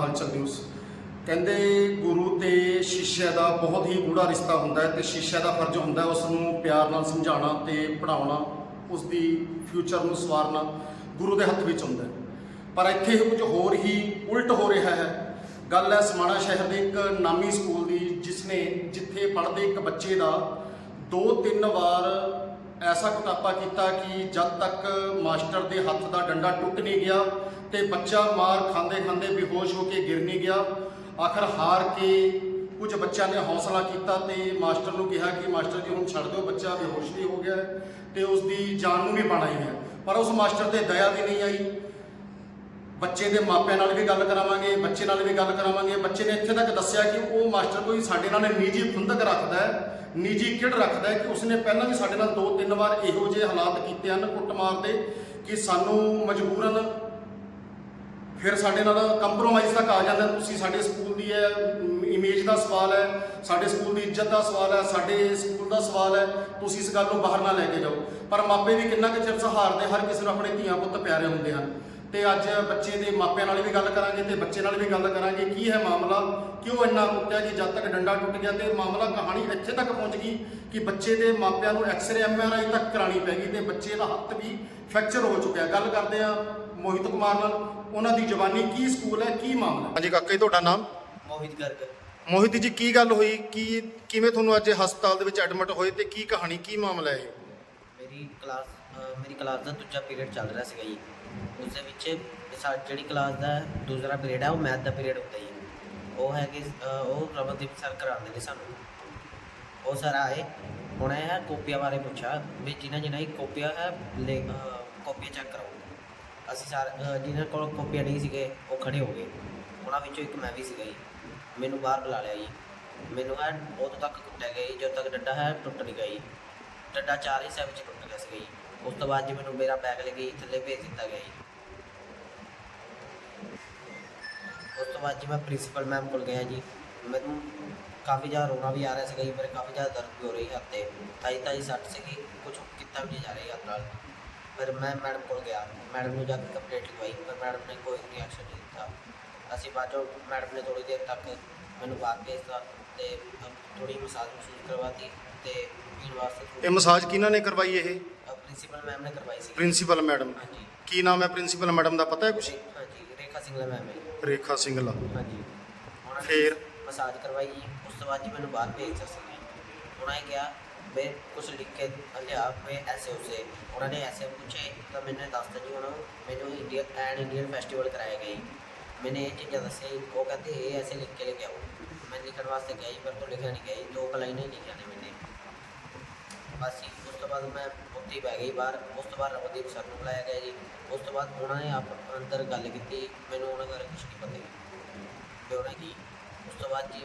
ਹਲਚਲ ਨਿਊਜ਼ ਕਹਿੰਦੇ ਗੁਰੂ ਤੇ ਸ਼ਿష్ਯ ਦਾ ਬਹੁਤ ਹੀ ਗੂੜਾ ਰਿਸ਼ਤਾ ਹੁੰਦਾ ਹੈ ਤੇ ਸ਼ਿષ્ਯ ਦਾ ਫਰਜ਼ ਹੁੰਦਾ ਹੈ ਉਸ ਨੂੰ ਪਿਆਰ ਨਾਲ ਸਮਝਾਉਣਾ ਤੇ ਪੜਾਉਣਾ ਉਸ ਦੀ ਫਿਊਚਰ ਨੂੰ ਸਵਾਰਨਾ ਗੁਰੂ ਦੇ ਹੱਥ ਵਿੱਚ ਹੁੰਦਾ ਹੈ। ਪਰ ਇੱਥੇ ਕੁਝ ਹੋਰ ਹੀ ਉਲਟ ਹੋ ਰਿਹਾ ਹੈ। ਗੱਲ ਹੈ ਸਮਾਣਾ ਸ਼ਹਿਰ ਦੇ ਇੱਕ ਨਾਮੀ ਸਕੂਲ ਦੀ ਜਿਸ ਨੇ ਜਿੱਥੇ ਪੜ੍ਹਦੇ ਇੱਕ ਬੱਚੇ ਦਾ ਦੋ ਤਿੰਨ ਵਾਰ ਐਸਾ ਕੁਟਾਪਾ ਕੀਤਾ ਕਿ ਜਦ ਤੱਕ ਮਾਸਟਰ ਦੇ ਹੱਥ ਦਾ ਡੰਡਾ ਟੁੱਟ ਨਹੀਂ ਗਿਆ ਤੇ ਬੱਚਾ ਮਾਰ ਖਾਂਦੇ ਖਾਂਦੇ ਬੇਹੋਸ਼ ਹੋ ਕੇ ਗਿਰ ਨਹੀਂ ਗਿਆ। ਆਖਰ ਹਾਰ ਕੇ ਕੁਝ ਬੱਚਿਆਂ ਨੇ ਹੌਸਲਾ ਕੀਤਾ ਤੇ ਮਾਸਟਰ ਨੂੰ ਕਿਹਾ ਕਿ ਮਾਸਟਰ ਜੀ ਹੁਣ ਛੱਡ ਦਿਓ, ਬੱਚਾ ਬੇਹੋਸ਼ ਵੀ ਹੋ ਗਿਆ ਹੈ ਤੇ ਉਸ ਦੀ ਜਾਨ ਨੂੰ ਵੀ ਬਣਾਈ ਹੈ। ਪਰ ਉਸ ਮਾਸਟਰ ਤੇ ਦਇਆ ਵੀ ਨਹੀਂ ਆਈ। ਬੱਚੇ ਦੇ ਮਾਪਿਆਂ ਨਾਲ ਵੀ ਗੱਲ ਕਰਾਵਾਂਗੇ, ਬੱਚੇ ਨਾਲ ਵੀ ਗੱਲ ਕਰਾਵਾਂਗੇ। ਬੱਚੇ ਨੇ ਇੱਥੇ ਤੱਕ ਦੱਸਿਆ ਕਿ ਉਹ ਮਾਸਟਰ ਕੋਈ ਸਾਡੇ ਨਾਲ ਨਿੱਜੀ ਖੁੰਦਕ ਰੱਖਦਾ ਹੈ, ਨਿੱਜੀ ਕਿੜ ਰੱਖਦਾ ਹੈ ਕਿ ਉਸਨੇ ਪਹਿਲਾਂ ਵੀ ਸਾਡੇ ਨਾਲ ਦੋ ਤਿੰਨ ਵਾਰ ਇਹੋ ਜਿਹੇ ਹਾਲਾਤ ਕੀਤੇ ਹਨ ਕੁੱਟਮਾਰ ਦੇ ਕਿ ਸਾਨੂੰ ਮਜਬੂਰਨ ਫਿਰ ਸਾਡੇ ਨਾਲ ਕੰਪਰੋਮਾਈਜ਼ ਤੱਕ ਆ ਜਾਂਦਾ ਤੁਸੀਂ ਸਾਡੇ ਸਕੂਲ ਦੀ ਹੈ ਇਮੇਜ ਦਾ ਸਵਾਲ ਹੈ, ਸਾਡੇ ਸਕੂਲ ਦੀ ਇੱਜ਼ਤ ਦਾ ਸਵਾਲ ਹੈ, ਸਾਡੇ ਸਕੂਲ ਦਾ ਸਵਾਲ ਹੈ, ਤੁਸੀਂ ਇਸ ਗੱਲ ਨੂੰ ਬਾਹਰ ਨਾ ਲੈ ਕੇ ਜਾਓ। ਪਰ ਮਾਪੇ ਵੀ ਕਿੰਨਾ ਕੁ ਚਿਰ ਸਹਾਰਦੇ, ਹਰ ਕਿਸੇ ਨੂੰ ਆਪਣੇ ਧੀਆਂ ਪੁੱਤ ਪਿਆਰੇ ਹੁੰਦੇ ਹਨ। ਤੇ ਅੱਜ ਬੱਚੇ ਦੇ ਮਾਪਿਆਂ ਨਾਲ ਵੀ ਗੱਲ ਕਰਾਂਗੇ ਤੇ ਬੱਚੇ ਨਾਲ ਵੀ ਗੱਲ ਕਰਾਂਗੇ, ਕੀ ਹੈ ਮਾਮਲਾ? ਕਿਉਂ ਇੰਨਾ ਕੁੱਟਿਆ ਜੀ? ਜਦ ਤੱਕ ਡੰਡਾ ਟੁੱਟ ਗਿਆ ਤੇ ਮਾਮਲਾ ਕਹਾਣੀ ਇੱਥੇ ਤੱਕ ਪਹੁੰਚ ਗਈ ਕਿ ਬੱਚੇ ਦੇ ਮਾਪਿਆਂ ਨੂੰ ਐਕਸ-ਰੇ ਐਮਆਰਆਈ ਤੱਕ ਕਰਾਣੀ ਪੈ ਗਈ ਤੇ ਬੱਚੇ ਦਾ ਹੱਥ ਵੀ ਫ੍ਰੈਕਚਰ ਹੋ ਚੁੱਕਿਆ। ਗੱਲ ਕਰਦੇ ਆ ਮੋਹਿਤ ਕੁਮਾਰ ਨਾਲ ਉਹਨਾਂ ਦੀ ਜਵਾਨੀ ਕੀ ਸਕੂਲ ਹੈ ਕੀ ਮਾਮਲਾ ਹਾਂਜੀ ਕਾਕਾ ਜੀ ਤੁਹਾਡਾ ਨਾਮ? ਮੋਹਿਤ ਗਰਗ। ਮੋਹਿਤ ਜੀ ਕੀ ਗੱਲ ਹੋਈ? ਕੀ ਕਿਵੇਂ ਤੁਹਾਨੂੰ ਅੱਜ ਹਸਪਤਾਲ ਦੇ ਵਿੱਚ ਐਡਮਿਟ ਹੋਏ ਤੇ ਕੀ ਕਹਾਣੀ ਕੀ ਮਾਮਲਾ ਹੈ? ਮੇਰੀ ਕਲਾਸ ਅ, ਮੇਰੀ ਕਲਾਸ ਦਾ ਦੂਜਾ ਪੀਰੀਅਡ ਚੱਲ ਰਿਹਾ ਸੀਗਾ ਜੀ। ਉਸ ਦੇ ਵਿੱਚ ਸਾ ਜਿਹੜੀ ਕਲਾਸ ਦਾ ਦੂਸਰਾ ਪੀਰੀਅਡ ਹੈ ਉਹ ਮੈਥ ਦਾ ਪੀਰੀਅਡ ਹੁੰਦਾ ਜੀ। ਉਹ ਹੈਗੇ ਅ, ਉਹ ਰਮਨਦੀਪ ਸਰ ਕਰਾਉਂਦੇ ਨੇ ਸਾਨੂੰ। ਉਹ ਸਰ ਆਏ। ਹੁਣ ਇਹ ਹੈ ਕਾਪੀਆਂ ਬਾਰੇ ਪੁੱਛਿਆ। ਵੀ ਜਿਨ੍ਹਾਂ ਜਿਨ੍ਹਾਂ ਦੀ ਕਾਪੀਆਂ ਹੈ ਲੈ ਅ, ਕਾਪੀਆਂ ਚੈੱਕ ਕਰਾਓ। ਅਸੀਂ ਸਾਰੇ ਜਿਨ੍ਹਾਂ ਕੋਲ ਕਾਪੀਆਂ ਨਹੀਂ ਸੀਗੇ, ਉਹ ਖੜੇ ਹੋ ਗਏ। ਉਹਨਾਂ ਵਿੱਚੋਂ ਇੱਕ ਮੈਂ ਵੀ ਸੀਗਾ ਜੀ। ਮੈਨੂੰ ਬਾਹਰ ਬੁਲਾ ਲਿਆ ਜੀ। ਮੈਨੂੰ ਹੈ ਉਦੋਂ ਤੱਕ ਕੁੱਟਿਆ ਗਿਆ ਜੀ। ਜਦੋਂ ਤੱਕ ਡੱਡਾ ਹੈ, ਟੁੱਟ ਨਹੀਂ ਗਿਆ ਜੀ। ਡੱਡਾ ਚਾਰ ਹਿੱਸਿਆਂ ਵਿੱਚ ਟੁੱਟ ਗਿਆ ਸੀਗਾ ਜੀ। ਉਸ ਤੋਂ ਬਾਅਦ ਜੀ ਮੈਨੂੰ ਮੇਰਾ ਬੈਗ ਲੈ ਕੇ ਜੀ ਥੱਲੇ ਭੇਜ ਦਿੱਤਾ ਗਿਆ ਜੀ। ਉਸ ਤੋਂ ਬਾਅਦ ਜੀ ਮੈਂ ਪ੍ਰਿੰਸੀਪਲ ਮੈਮ ਕੋਲ ਗਿਆ ਜੀ। ਮੈਨੂੰ ਕਾਫੀ ਜ਼ਿਆਦਾ ਰੋਣਾ ਵੀ ਆ ਰਿਹਾ ਸੀਗਾ ਜੀ। ਮੇਰੇ ਕਾਫੀ ਜ਼ਿਆਦਾ ਦਰਦ ਵੀ ਹੋ ਰਹੀ ਹੱਥ ਤੇ। ਤਾਈ ਤਾਈ ਸੱਟ ਸੀਗੀ। ਕੁਝ ਕੀਤਾ ਵੀ ਨਹੀਂ ਜਾ ਰਿਹਾ ਹੱਥ ਨਾਲ। ਫਿਰ ਮੈਂ ਮੈਡਮ ਕੋਲ ਗਿਆ। ਮੈਡਮ ਨੂੰ ਜਾ ਕੇ ਕੰਪਲੇਂਟ ਲਿਖਵਾਈ ਪਰ ਮੈਡਮ ਨੇ ਕੋਈ ਰਿਐਕਸ਼ਨ ਨਹੀਂ ਦਿੱਤਾ। ਅਸੀਂ ਬਾਅਦ ਚੋਂ ਮੈਡਮ ਨੇ ਥੋੜੀ ਦੇਰ ਤੱਕ ਮੈਨੂੰ ਬਾਹਰ ਭੇਜਤਾ ਤੇ ਥੋੜੀ ਮਸਾਜ ਮਸੂਜ ਕਰਵਾਤੀ ਤੇ ਪੀਣ ਵਾਸਤੇ ਇਹ ਮਸਾਜ ਕਿਹਨਾਂ ਨੇ ਕਰਵਾਈ ਇਹ? ਪ੍ਰਿੰਸੀਪਲ ਮੈਮ ਨੇ ਕਰਵਾਈ ਸੀ। ਪ੍ਰਿੰਸੀਪਲ ਮੈਡਮ ਹਾਂਜੀ। ਕੀ ਨਾਮ ਹੈ ਪ੍ਰਿੰਸੀਪਲ ਮੈਡਮ ਦਾ ਪਤਾ ਹੈ ਕੁਝ ਹਾਂਜੀ ਰੇਖਾ ਸਿੰਘਲਾ ਮੈਮ ਹੈ। ਰੇਖਾ ਸਿੰਘਲਾ ਹਾਂਜੀ। ਫਿਰ? ਮਸਾਜ ਕਰਵਾਈ। ਉਸ ਤੋਂ ਬਾਅਦ ਜੀ ਮੈਨੂੰ ਬਾਹਰ ਭੇਜ ਦਿੱਤਾ ਸੀ। ਉਹਨਾਂ ਨੇ ਕਿਹਾ मैं कुछ लिख के लिया मैं ऐसे उसे, उन्होंने ऐसे पूछे तो मैंने दसता जी हूँ मैंने इंडिया एंड इंडियन फैसटिवल कराया गया मैंने ये चीज़ें दसी वो कहते, ये ऐसे लिख के लेके आओ। मैं लिखने वास्ते गया पर तो लिखा नहीं गया दो लाइन ही लिखिया ने मैंने। बस जी, उस तो बाद मैं उत्ती बह गई बार उस तो बाद रवदीप सर को बुलाया गया जी। उस तो बाद उन्होंने आप अंदर गल की मैंने उन्होंने बारे कुछ नहीं पता जी। उन्हें की, उस तो बाद जी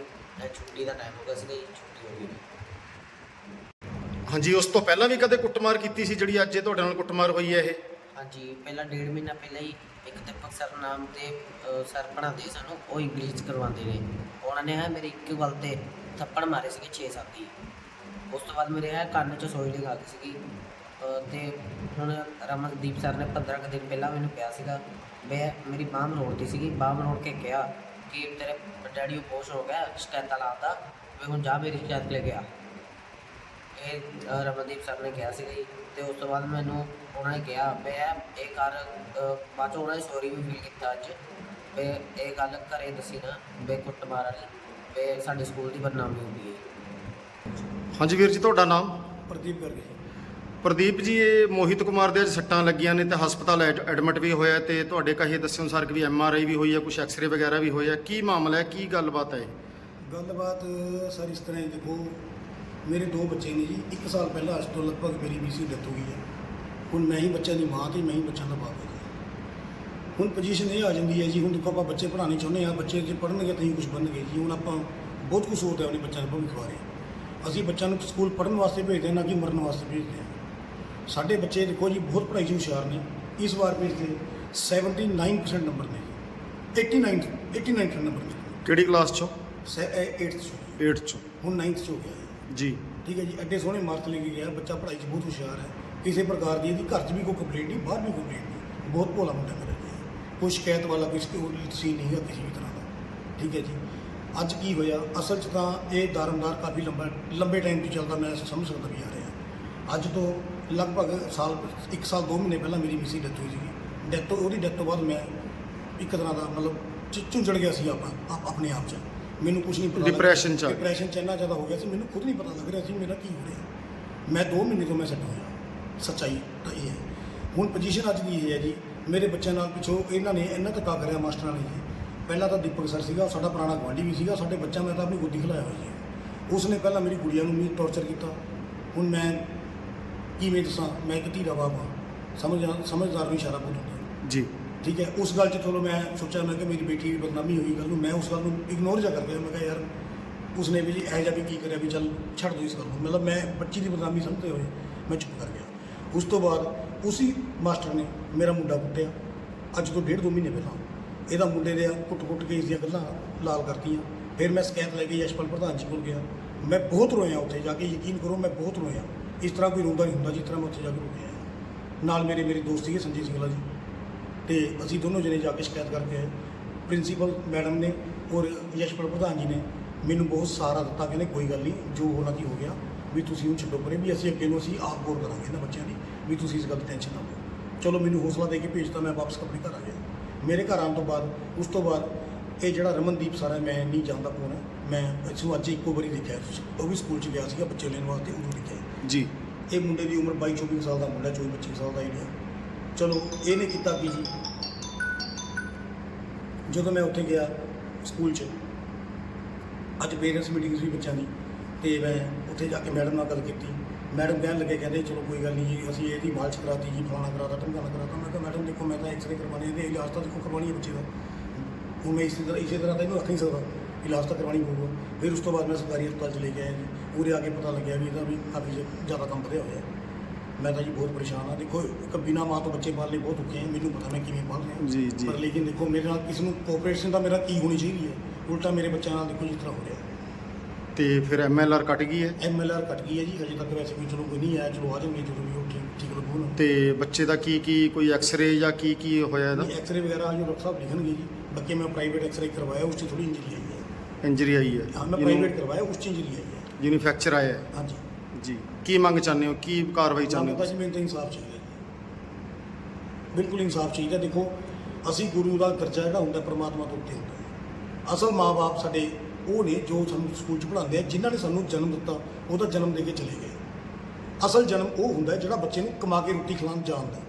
छुट्टी का टाइम हो गया छुट्टी हो गई। ਹਾਂਜੀ ਉਸ ਤੋਂ ਪਹਿਲਾਂ ਵੀ ਕਦੇ ਕੁੱਟਮਾਰ ਕੀਤੀ ਸੀ ਜਿਹੜੀ ਅੱਜ ਇਹ ਤੁਹਾਡੇ ਨਾਲ ਕੁੱਟਮਾਰ ਹੋਈ ਹੈ ਇਹ? ਹਾਂਜੀ ਪਹਿਲਾਂ ਡੇਢ ਮਹੀਨਾ ਪਹਿਲਾਂ ਹੀ ਇੱਕ ਦੀਪਕ ਸਰ ਨਾਮ ਤੇ ਅ, ਸਰ ਪੜ੍ਹਾਉਂਦੇ ਸਾਨੂੰ ਉਹ ਇੰਗਲਿਸ਼ 'ਚ ਕਰਵਾਉਂਦੇ ਨੇ। ਉਹਨਾਂ ਨੇ ਹੈ ਮੇਰੇ ਇੱਕ ਗੱਲ ਤੇ ਥੱਪੜ ਮਾਰੇ ਸੀਗੇ 6-7 ਹੀ। ਉਸ ਤੋਂ ਬਾਅਦ ਮੇਰੇ ਹੈ ਕੰਨ 'ਚ ਸੋਈ ਲਗਾ ਗਈ ਸੀਗੀ। ਅ, ਤੇ ਹੁਣ ਰਮਨਦੀਪ ਸਰ ਨੇ 15 ਕੁ ਦਿਨ ਪਹਿਲਾਂ ਮੈਨੂੰ ਕਿਹਾ ਸੀਗਾ ਮੈਂ ਮੇਰੀ ਬਾਂਹ ਮਰੋੜਦੀ ਸੀਗੀ ਬਾਂਹ ਮਰੋੜ ਕੇ ਕਿਹਾ ਕਿ ਤੇਰੇ ਡੈਡੀ ਉਪੋਸ਼ ਹੋ ਗਿਆ ਸ਼ਿਕਾਇਤਾਂ ਲਾਉਂਦਾ ਵੀ ਹੁਣ ਜਾ ਮੇਰੀ ਸ਼ਿਕਾਇਤ ਲੈ ਗਿਆ ਇਹ ਰਮਨਦੀਪ ਸਰ ਨੇ ਕਿਹਾ ਸੀਗਾ ਜੀ ਤੇ ਉਸ ਤੋਂ ਬਾਅਦ ਮੈਨੂੰ ਉਹਨਾਂ ਨੇ ਕਿਹਾ ਵੀ ਇਹ ਇਹ ਕਰ ਬਾਅਦ 'ਚੋਂ ਉਹਨਾਂ ਨੇ ਸੌਰੀ ਵੀ ਫੀਲ ਕੀਤਾ ਅੱਜ ਵੀ ਇਹ ਗੱਲ ਘਰੇ ਦੱਸੀ ਨਾ ਵੀ ਕੁੱਟਮਾਰ ਵਾਲੀ ਵੀ ਸਾਡੇ ਸਕੂਲ ਦੀ ਬਦਨਾਮੀ ਹੁੰਦੀ ਹੈ। ਹਾਂਜੀ ਵੀਰ ਜੀ ਤੁਹਾਡਾ ਨਾਮ? ਪ੍ਰਦੀਪ ਕਰਕੇ ਪ੍ਰਦੀਪ ਜੀ ਇਹ ਮੋਹਿਤ ਕੁਮਾਰ ਦੇ ਅੱਜ ਸੱਟਾਂ ਲੱਗੀਆਂ ਨੇ ਤੇ ਹਸਪਤਾਲ ਐਡ- ਐਡਮਿਟ ਵੀ ਹੋਇਆ ਤੇ ਤੁਹਾਡੇ ਕਹੇ ਦੱਸਿਓ ਅਨੁਸਾਰ ਕਿ ਵੀ ਐਮ ਆਰ ਆਈ ਵੀ ਹੋਈ ਹੈ ਕੁਝ ਐਕਸ-ਰੇ ਵਗੈਰਾ ਵੀ ਹੋਇਆ। ਕੀ ਮਾਮਲਾ ਹੈ? ਕੀ ਗੱਲਬਾਤ ਹੈ? ਗੱਲਬਾਤ ਸਰ ਇਸ ਤਰ੍ਹਾਂ ਹੈ ਦੇਖੋ ਮੇਰੇ ਦੋ ਬੱਚੇ ਨੇ ਜੀ। ਇੱਕ ਸਾਲ ਪਹਿਲਾਂ ਅੱਜ ਤੋਂ ਲਗਭਗ ਮੇਰੀ ਬੀਸੀ ਡੈਥ ਹੋ ਗਈ ਹੈ। ਹੁਣ ਮੈਂ ਹੀ ਬੱਚਿਆਂ ਦੀ ਮਾਂ ਤੇ ਮੈਂ ਹੀ ਬੱਚਿਆਂ ਦਾ ਬਾਪ ਹਾਂ ਹੁਣ ਪੋਜੀਸ਼ਨ ਇਹ ਆ ਜਾਂਦੀ ਹੈ ਜੀ ਹੁਣ ਦੇਖੋ ਆਪਾਂ ਬੱਚੇ ਪੜ੍ਹਾਉਣੇ ਚਾਹੁੰਦੇ ਆ ਬੱਚੇ ਜੇ ਪੜ੍ਹਨਗੇ ਤਾਂ ਹੀ ਕੁਝ ਬਣਨਗੇ ਜੀ। ਹੁਣ ਆਪਾਂ ਬਹੁਤ ਕੁਝ ਸੋਚਦੇ ਹਾਂ ਆਪਣੇ ਬੱਚਿਆਂ ਦੇ ਭਵਿੱਖ ਬਾਰੇ। ਅਸੀਂ ਬੱਚਿਆਂ ਨੂੰ ਸਕੂਲ ਪੜ੍ਹਨ ਵਾਸਤੇ ਭੇਜਦੇ ਹਾਂ ਨਾ ਕਿ ਮਰਨ ਵਾਸਤੇ ਭੇਜਦੇ ਹਾਂ। ਸਾਡੇ ਬੱਚੇ ਦੇਖੋ ਜੀ ਬਹੁਤ ਪੜ੍ਹਾਈ 'ਚ ਹੁਸ਼ਿਆਰ ਨੇ। ਇਸ ਵਾਰ ਭੇਜਦੇ 79% ਨੰਬਰ ਨੇ ਜੀ। 89 89% ਨੰਬਰ ਨੇ ਕਿਹੜੀ ਕਲਾਸ ਚੋਂ? 8th ਚ। 8 ਚੋਂ। ਹੁਣ 9th ਚ ਹੋ ਗਿਆ। ਜੀ। ਠੀਕ ਹੈ ਜੀ, ਅੱਗੇ ਸੋਹਣੇ ਮਾਰਕ ਲੈ ਕੇ ਗਿਆ, ਬੱਚਾ ਪੜ੍ਹਾਈ 'ਚ ਬਹੁਤ ਹੁਸ਼ਿਆਰ ਹੈ। ਕਿਸੇ ਪ੍ਰਕਾਰ ਦੀ ਇਹਦੀ ਘਰ 'ਚ ਵੀ ਕੋਈ ਕੰਪਲੇਂਟ ਨਹੀਂ, ਬਾਹਰ ਵੀ ਕੰਪਲੇਂਟ ਨਹੀਂ। ਬਹੁਤ ਭੋਲਾ ਮੁੰਡਾ ਮੇਰਾ ਜੀ। ਕੋਈ ਸ਼ਿਕਾਇਤ ਵਾਲਾ, ਕੋਈ ਸੀ ਨਹੀਂ ਹੈ ਕਿਸੇ ਵੀ ਤਰ੍ਹਾਂ ਦਾ। ਠੀਕ ਹੈ ਜੀ। ਅੱਜ ਕੀ ਹੋਇਆ? ਅਸਲ 'ਚ ਤਾਂ ਇਹ ਦਾਰਮਦਾਰ ਕਾਫੀ ਲੰਬਾ, ਲੰਬੇ ਟਾਈਮ ਤੋਂ ਚੱਲਦਾ ਮੈਂ ਸਮਝ ਸਕਦਾ ਵੀ ਆ ਰਿਹਾ। ਅੱਜ ਤੋਂ ਲਗਭਗ ਸਾਲ 1 ਸਾਲ 2 ਮਹੀਨੇ ਪਹਿਲਾਂ ਮੇਰੀ ਮਿਸੀ ਡੈਥ ਹੋਈ ਸੀਗੀ। ਡੈਥ ਤੋਂ, ਉਹਦੀ ਡੈਥ ਤੋਂ ਬਾਅਦ ਮੈਂ ਇੱਕ ਤਰ੍ਹਾਂ ਦਾ ਮਤਲਬ ਚ- ਝੁੰਝੜ ਗਿਆ ਸੀ ਆਪਾਂ, ਆਪ- ਆਪਣੇ ਆਪ 'ਚ। ਮੈਨੂੰ ਕੁਝ ਨਹੀਂ ਪਤਾ Depression 'ਚ। ਡਿਪਰੈਸ਼ਨ 'ਚ ਇੰਨਾ ਜ਼ਿਆਦਾ ਹੋ ਗਿਆ ਸੀ ਮੈਨੂੰ ਖੁਦ ਨਹੀਂ ਪਤਾ ਲੱਗ ਰਿਹਾ ਸੀ ਮੇਰਾ ਕੀ ਹੋ ਰਿਹਾ। ਮੈਂ 2 ਮਹੀਨੇ ਤੋਂ ਮੈਂ ਸੈੱਟ ਹੋਇਆ। ਸੱਚਾਈ ਤਾਂ ਇਹ ਹੈ। ਹੁਣ ਪੋਜੀਸ਼ਨ ਅੱਜ ਦੀ ਇਹ ਹੈ ਜੀ ਮੇਰੇ ਬੱਚਿਆਂ ਨਾਲ ਪਿੱਛੋਂ ਇਹਨਾਂ ਨੇ ਇੰਨਾ ਧੱਕਾ ਕਰਿਆ ਮਾਸਟਰਾਂ ਨੇ ਜੀ। ਪਹਿਲਾਂ ਤਾਂ ਦੀਪਕ ਸਰ ਸੀਗਾ ਸਾਡਾ ਪੁਰਾਣਾ ਗੁਆਂਢੀ ਵੀ ਸੀਗਾ ਸਾਡੇ ਬੱਚਾ ਮੈਂ ਤਾਂ ਆਪਣੀ ਗੋਦੀ ਖਿਲਾਇਆ ਹੋਇਆ ਜੀ ਉਸਨੇ ਪਹਿਲਾਂ ਮੇਰੀ ਕੁੜੀਆਂ ਨੂੰ ਵੀ ਟੌਰਚਰ ਕੀਤਾ। ਹੁਣ ਮੈਂ ਕਿਵੇਂ ਦੱਸਾਂ? ਮੈਂ ਇੱਕ ਧੀਰਾ ਹਾਂ। ਸਮਝ ਸਮਝਦਾਰ ਨੂੰ ਇਸ਼ਾਰਾ ਹੁੰਦਾ। ਜੀ। ਠੀਕ ਹੈ, ਉਸ ਗੱਲ 'ਚ ਚਲੋ ਮੈਂ ਸੋਚਿਆ ਮੈਂ ਕਿ ਮੇਰੀ ਬੇਟੀ ਦੀ ਬਦਨਾਮੀ ਹੋਈ ਗੱਲ ਨੂੰ, ਮੈਂ ਉਸ ਗੱਲ ਨੂੰ ਇਗਨੋਰ ਜਾ ਕਰ ਗਿਆ ਮੈਂ ਕਿਹਾ ਯਾਰ ਉਸਨੇ ਵੀ ਇਹ ਜਿਹਾ ਵੀ ਕੀ ਕਰਿਆ ਵੀ ਚੱਲ ਛੱਡ ਦੋ ਇਸ ਗੱਲ ਨੂੰ। ਮਤਲਬ ਮੈਂ ਬੱਚੀ ਦੀ ਬਦਨਾਮੀ ਸਮਝਦੇ ਹੋਏ ਮੈਂ ਚੁੱਪ ਕਰ ਗਿਆ। ਉਸ ਤੋਂ ਬਾਅਦ ਉਸੇ ਮਾਸਟਰ ਨੇ ਮੇਰਾ ਮੁੰਡਾ ਕੁੱਟਿਆ। ਅੱਜ ਤੋਂ ਡੇਢ ਦੋ ਮਹੀਨੇ ਪਹਿਲਾਂ ਇਹਦਾ ਮੁੰਡੇ ਦੇ ਕੁੱਟ-ਕੁੱਟ ਕੇ ਇਸ ਦੀਆਂ ਗੱਲਾਂ ਲਾਲ ਕਰਤੀਆਂ। ਫਿਰ ਮੈਂ ਸ਼ਿਕਾਇਤ ਲੈ ਕੇ ਯਸ਼ਪਾਲ ਪ੍ਰਧਾਨ ਜੀ ਕੋਲ ਗਿਆ। ਮੈਂ ਬਹੁਤ ਰੋਇਆ ਉੱਥੇ ਜਾ ਕੇ, ਯਕੀਨ ਕਰੋ ਮੈਂ ਬਹੁਤ ਰੋਇਆ। ਇਸ ਤਰ੍ਹਾਂ ਕੋਈ ਰੋਂਦਾ ਨਹੀਂ ਹੁੰਦਾ ਜਿਸ ਤਰ੍ਹਾਂ ਮੈਂ ਉੱਥੇ ਜਾ ਕੇ ਰੋਇਆ। ਨਾਲ ਮੇਰੇ ਮੇਰੇ ਦੋਸਤ ਸੀਗੇ ਸੰਜੀਤ ਸਿੰਘਲਾ ਜੀ। ਤੇ ਅਸੀਂ ਦੋਨੋਂ ਜਣੇ ਜਾ ਕੇ ਸ਼ਿਕਾਇਤ ਕਰਕੇ ਆਏ। ਪ੍ਰਿੰਸੀਪਲ ਮੈਡਮ ਨੇ ਔਰ ਯਸ਼ਪਾਲ ਪ੍ਰਧਾਨ ਜੀ ਨੇ ਮੈਨੂੰ ਬਹੁਤ ਸਹਾਰਾ ਦਿੱਤਾ ਕਹਿੰਦੇ ਕੋਈ ਗੱਲ ਨਹੀਂ ਜੋ ਹੋਣਾ ਕੀ ਹੋ ਗਿਆ ਵੀ ਤੁਸੀਂ ਹੁਣ ਛੱਡੋ ਪਰੇ ਵੀ ਅਸੀਂ ਅੱਗੇ ਨੂੰ ਅਸੀਂ ਆਪ ਗੌਰ ਕਰਾਂਗੇ ਇਹਨਾਂ ਬੱਚਿਆਂ ਦੀ ਵੀ ਤੁਸੀਂ ਇਸ ਗੱਲ ਦੀ ਟੈਨਸ਼ਨ ਨਾ ਲਓ। ਚਲੋ ਮੈਨੂੰ ਹੌਸਲਾ ਦੇ ਕੇ ਭੇਜਤਾ ਮੈਂ ਵਾਪਸ ਆਪਣੇ ਘਰ ਆ ਗਿਆ। ਮੇਰੇ ਘਰ ਆਉਣ ਤੋਂ ਬਾਅਦ ਉਸ ਤੋਂ ਬਾਅਦ ਇਹ ਜਿਹੜਾ ਰਮਨਦੀਪ ਸਰ ਮੈਂ ਨਹੀਂ ਜਾਣਦਾ ਕੌਣ ਹੈ ਮੈਂ ਇਸ ਨੂੰ ਅੱਜ ਇੱਕੋ ਵਾਰੀ ਦੇਖਿਆ ਉਹ ਵੀ ਸਕੂਲ 'ਚ ਗਿਆ ਸੀਗਾ ਬੱਚੇ ਲੈਣ ਵਾਸਤੇ ਉਦੋਂ ਦੇਖਿਆ। ਜੀ। ਇਹ ਮੁੰਡੇ ਦੀ ਉਮਰ 22 24 ਸਾਲ ਦਾ ਮੁੰਡਾ 24 25 ਸਾਲ ਦਾ ਹੀ ਹੈ ਚਲੋ ਇਹਨੇ ਕੀਤਾ ਕੀ ਜੀ। ਜਦੋਂ ਮੈਂ ਉੱਥੇ ਗਿਆ ਸਕੂਲ 'ਚ, ਅੱਜ ਪੇਰੈਂਟਸ ਮੀਟਿੰਗ ਸੀ ਬੱਚਿਆਂ ਦੀ, ਤੇ ਮੈਂ ਉੱਥੇ ਜਾ ਕੇ ਮੈਡਮ ਨਾਲ ਗੱਲ ਕੀਤੀ। ਮੈਡਮ ਕਹਿਣ ਲੱਗੇ, ਕਹਿੰਦੇ ਚਲੋ ਕੋਈ ਗੱਲ ਨਹੀਂ ਜੀ, ਅਸੀਂ ਇਹਦੀ ਮਾਲਸ਼ ਕਰਾਤੀ ਜੀ, ਫਲਾਣਾ ਕਰਾਤਾ ਢਮਕਾਣਾ ਕਰਾਤਾ। ਮੈਂ ਕਿਹਾ ਮੈਡਮ ਦੇਖੋ, ਮੈਂ ਤਾਂ ਐਕਸਰੇ ਕਰਵਾਉਣੀ ਹੈ ਤੇ ਇਲਾਜ ਤਾਂ ਦੇਖੋ ਕਰਵਾਉਣੀ ਹੈ ਬੱਚੇ ਦਾ। ਹੁਣ ਮੈਂ ਇਸੇ ਤਰ੍ਹਾਂ ਇਸੇ ਤਰ੍ਹਾਂ ਤਾਂ ਇਹਨੂੰ ਰੱਖ ਨਹੀਂ ਸਕਦਾ ਇਲਾਜ ਤਾਂ ਕਰਵਾਉਣੀ ਪਊਗਾ। ਫਿਰ ਉਸ ਤੋਂ ਬਾਅਦ ਮੈਂ ਸਰਕਾਰੀ ਹਸਪਤਾਲ ਚ ਲੈ ਕੇ ਆਇਆ ਜੀ। ਪੂਰੇ ਆ ਕੇ ਪਤਾ ਲੱਗਿਆ ਵੀ ਇਹਦਾ ਵੀ ਕਾਫੀ ਜ਼ਿਆਦਾ ਕੰਮ ਵਧਿਆ ਹੋਇਆ ਮੈਂ ਤਾਂ ਜੀ ਬਹੁਤ ਪਰੇਸ਼ਾਨ ਆ ਦੇਖੋ ਇੱਕ ਬਿਨਾ ਮਾਂ ਤੋਂ ਬੱਚੇ ਪਾਲਣੇ ਬਹੁਤ ਔਖੇ ਹੈ ਮੈਨੂੰ ਪਤਾ ਮੈਂ ਕਿਵੇਂ ਪਾਲ ਰਿਹਾ। ਜੀ, ਜੀ। ਪਰ ਲੇਕਿਨ ਦੇਖੋ ਮੇਰੇ ਨਾਲ ਕਿਸ ਨੂੰ ਕੋਆਪਰੇਸ਼ਨ ਦਾ ਮੇਰਾ ਕੀ ਹੋਣੀ ਚਾਹੀਦੀ ਹੈ? ਉਲਟਾ ਮੇਰੇ ਬੱਚਿਆਂ ਨਾਲ ਦੇਖੋ ਜਿਸ ਤਰ੍ਹਾਂ ਹੋ ਰਿਹਾ। ਤੇ ਫਿਰ ਐਮਐਲਆਰ ਕੱਟ ਗਈ ਹੈ? ਐਮਐਲਆਰ ਕੱਟ ਗਈ ਹੈ ਜੀ ਹਜੇ ਤੱਕ ਵੈਸੇ ਕੋਈ ਚਲੋ ਕੋਈ ਨਹੀਂ ਆਇਆ ਚਲੋ ਆ ਜਾਣਗੇ ਜਦੋਂ ਵੀ ਉਹ ਠੀਕ ਠੀਕ ਲੱਗੂ ਨਾ। ਤੇ ਬੱਚੇ ਦਾ ਕੀ ਕੀ ਕੋਈ ਐਕਸ-ਰੇ ਜਾਂ ਕੀ ਕੀ ਹੋਇਆ ਇਹਦਾ? ਐਕਸਰੇ ਵਗੈਰਾ ਜੋ ਡਾਕਟਰ ਸਾਹਿਬ ਲਿਖਣਗੇ ਜੀ। ਬਾਕੀ ਮੈਂ ਪ੍ਰਾਈਵੇਟ ਐਕਸਰੇ ਕਰਵਾਇਆ ਉਸ 'ਚ ਥੋੜੀ ਇੰਜਰੀ ਆਈ ਹੈ। ਇੰਜਰੀ ਆਈ ਹੈ। ਹਾਂ ਮੈਂ ਪ੍ਰਾਈਵੇਟ ਕਰਵਾਇਆ ਉਸ 'ਚ ਇੰਜਰੀ ਆਈ ਹੈ। ਜਿਹਨੂੰ ਫ੍ਰੈਕਚਰ ਆਇਆ ਹੈ। ਹਾਂਜੀ। ਜੀ। ਕੀ ਮੰਗ ਚਾਹੁੰਦੇ ਹੋ? ਕੀ ਕਾਰਵਾਈ ਚਾਹੁੰਦੇ ਹੋ ਜੀ ਮੈਨੂੰ ਤਾਂ ਇਨਸਾਫ ਚਾਹੀਦਾ ਜੀ। ਬਿਲਕੁਲ ਇਨਸਾਫ ਚਾਹੀਦਾ। ਦੇਖੋ ਅਸੀਂ ਗੁਰੂ ਦਾ ਦਰਜਾ ਜਿਹੜਾ ਹੁੰਦਾ ਪ੍ਰਮਾਤਮਾ ਤੋਂ ਉੱਤੇ ਹੁੰਦਾ ਹੈ। ਅਸਲ ਮਾਪੇ ਸਾਡੇ ਉਹ ਨੇ ਜੋ ਸਾਨੂੰ ਸਕੂਲ 'ਚ ਪੜ੍ਹਾਉਂਦੇ ਆ ਜਿਨ੍ਹਾਂ ਨੇ ਸਾਨੂੰ ਜਨਮ ਦਿੱਤਾ ਉਹਦਾ ਜਨਮ ਦੇ ਕੇ ਚਲੇ ਗਏ। ਅਸਲ ਜਨਮ ਉਹ ਹੁੰਦਾ ਹੈ ਜਿਹੜਾ ਬੱਚੇ ਨੂੰ ਕਮਾ ਕੇ ਰੋਟੀ ਖਿਲਾਉਣ ਜਾਣਦਾ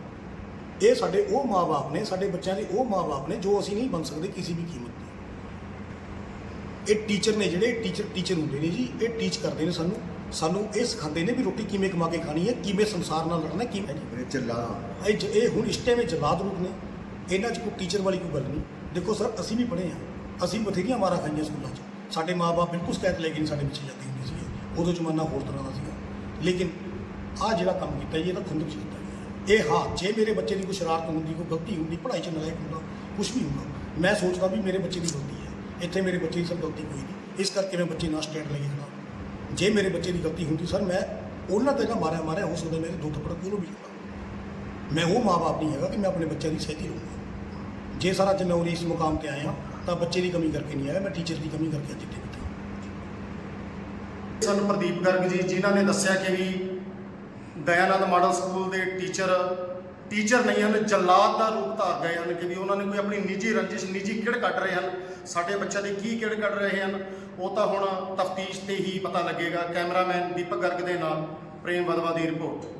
ਇਹ ਸਾਡੇ ਉਹ ਮਾਪੇ ਨੇ ਸਾਡੇ ਬੱਚਿਆਂ ਦੇ ਉਹ ਮਾਪੇ ਨੇ ਜੋ ਅਸੀਂ ਨਹੀਂ ਬਣ ਸਕਦੇ ਕਿਸੇ ਵੀ ਕੀਮਤ ਤੇ। ਇਹ ਟੀਚਰ ਨੇ ਜਿਹੜੇ ਟੀਚਰ ਟੀਚਰ ਹੁੰਦੇ ਨੇ ਜੀ ਇਹ ਟੀਚ ਕਰਦੇ ਨੇ ਸਾਨੂੰ। ਸਾਨੂੰ ਇਹ ਸਿਖਾਉਂਦੇ ਨੇ ਵੀ ਰੋਟੀ ਕਿਵੇਂ ਕਮਾ ਕੇ ਖਾਣੀ ਹੈ ਕਿਵੇਂ ਸੰਸਾਰ ਨਾਲ ਲੜਨਾ ਕਿਵੇਂ ਜੀ ਇਹ ਚੱਲਾ। ਇਹ ਜ- ਇਹ ਹੁਣ ਇਸ ਟਾਈਮ ਇਹ ਜਲਾਦ ਰੂਪ ਨੇ। ਇਹਨਾਂ 'ਚ ਕੋਈ ਟੀਚਰ ਵਾਲੀ ਕੋਈ ਗੱਲ ਨਹੀਂ। ਦੇਖੋ ਸਰ ਅਸੀਂ ਵੀ ਪੜ੍ਹੇ ਹਾਂ। ਅਸੀਂ ਬਥੇਰੀਆਂ ਮਾਰਾਂ ਖਾਈਆਂ ਸਕੂਲਾਂ 'ਚ। ਸਾਡੇ ਮਾਪੇ ਬਿਲਕੁਲ ਸ਼ਿਕਾਇਤ ਲੈ ਕੇ ਨਹੀਂ ਸਾਡੇ ਪਿੱਛੇ ਜਾਂਦੇ ਹੁੰਦੇ ਸੀ ਉਦੋਂ ਜ਼ਮਾਨਾ ਹੋਰ ਤਰ੍ਹਾਂ ਦਾ ਸੀਗਾ। ਲੇਕਿਨ ਆਹ ਜਿਹੜਾ ਕੰਮ ਕੀਤਾ ਜੀ ਇਹ ਤਾਂ ਖੁੰਦਕ 'ਚ ਕੀਤਾ ਗਿਆ ਇਹ ਹਾਂ ਜੇ ਮੇਰੇ ਬੱਚੇ ਦੀ ਕੋਈ ਸ਼ਰਾਰਤ ਹੁੰਦੀ ਕੋਈ ਗਲਤੀ ਹੁੰਦੀ ਪੜ੍ਹਾਈ 'ਚ ਨਲਾਇਕ ਹੁੰਦਾ ਕੁਝ ਵੀ ਹੁੰਦਾ ਮੈਂ ਸੋਚਦਾ ਵੀ ਮੇਰੇ ਬੱਚੇ ਦੀ ਗਲਤੀ ਹੈ। ਇੱਥੇ ਮੇਰੇ ਬੱਚੇ ਦੀ ਸਭ ਗਲਤੀ ਕੋਈ ਨਹੀਂ। ਇਸ ਕਰਕੇ ਮੈਂ ਬੱਚੇ ਨਾਲ ਸਟੈਂਡ ਲੈ ਕੇ ਖੜਾ ਜੇ ਮੇਰੇ ਬੱਚੇ ਦੀ ਗਲਤੀ ਹੁੰਦੀ ਸਰ, ਮੈਂ ਉਹਨਾਂ ਤੇ ਨਾ ਮਾਰਿਆ ਮਾਰਿਆ, ਹੋ ਸਕਦਾ ਮੇਰੇ ਦੋ ਥੱਪੜ ਕੋਲੋਂ ਵੀ ਜਾਂਦਾ ਮੈਂ ਉਹ ਮਾਂ-ਬਾਪ ਨਹੀਂ ਹੈਗਾ ਕਿ ਮੈਂ ਆਪਣੇ ਬੱਚਿਆਂ ਦੀ ਸਹਿਤੀ ਲਵਾਂਗਾ ਜੇ ਸਰ, ਅੱਜ ਮੈਂ ਉਰੇ ਇਸ ਮੁਕਾਮ ਤੇ ਆਇਆ, ਤਾਂ ਬੱਚੇ ਦੀ ਕਮੀ ਕਰਕੇ ਨਹੀਂ ਆਇਆ, ਮੈਂ ਟੀਚਰ ਦੀ ਕਮੀ ਕਰਕੇ ਜਿੱਥੇ ਇੱਥੇ ਬੈਠਾ ਸਾਨੂੰ ਪ੍ਰਦੀਪ ਗਰਗ ਜੀ, ਜਿਨ੍ਹਾਂ ਨੇ ਦੱਸਿਆ ਕਿ ਵੀ ਦਇਆਨੰਦ ਮਾਡਲ ਸਕੂਲ ਦੇ ਟੀਚਰ ਟੀਚਰ ਨਹੀਂ ਹਨ, ਜਲਾਦ ਦਾ ਰੂਪ ਧਾਰ ਗਏ ਹਨ, ਕਿ ਵੀ ਉਹਨਾਂ ਨੇ ਕੋਈ ਆਪਣੀ ਨਿੱਜੀ ਰੰਜਿਸ਼, ਨਿੱਜੀ ਕਿਹੜ ਕੱਢ ਰਹੇ ਹਨ। ਸਾਡੇ ਬੱਚਿਆਂ ਦੇ ਕੀ ਕਿਹੜ ਕੱਢ ਰਹੇ ਹਨ, ਉਹ ਤਾਂ ਹੁਣ ਤਫਤੀਸ਼ ਤੇ ਹੀ ਪਤਾ ਲੱਗੇਗਾ। ਕੈਮਰਾਮੈਨ ਦੀਪਕ ਗਰਗ ਦੇ ਨਾਲ ਪ੍ਰੇਮ ਵਦਵਾ ਦੀ ਰਿਪੋਰਟ।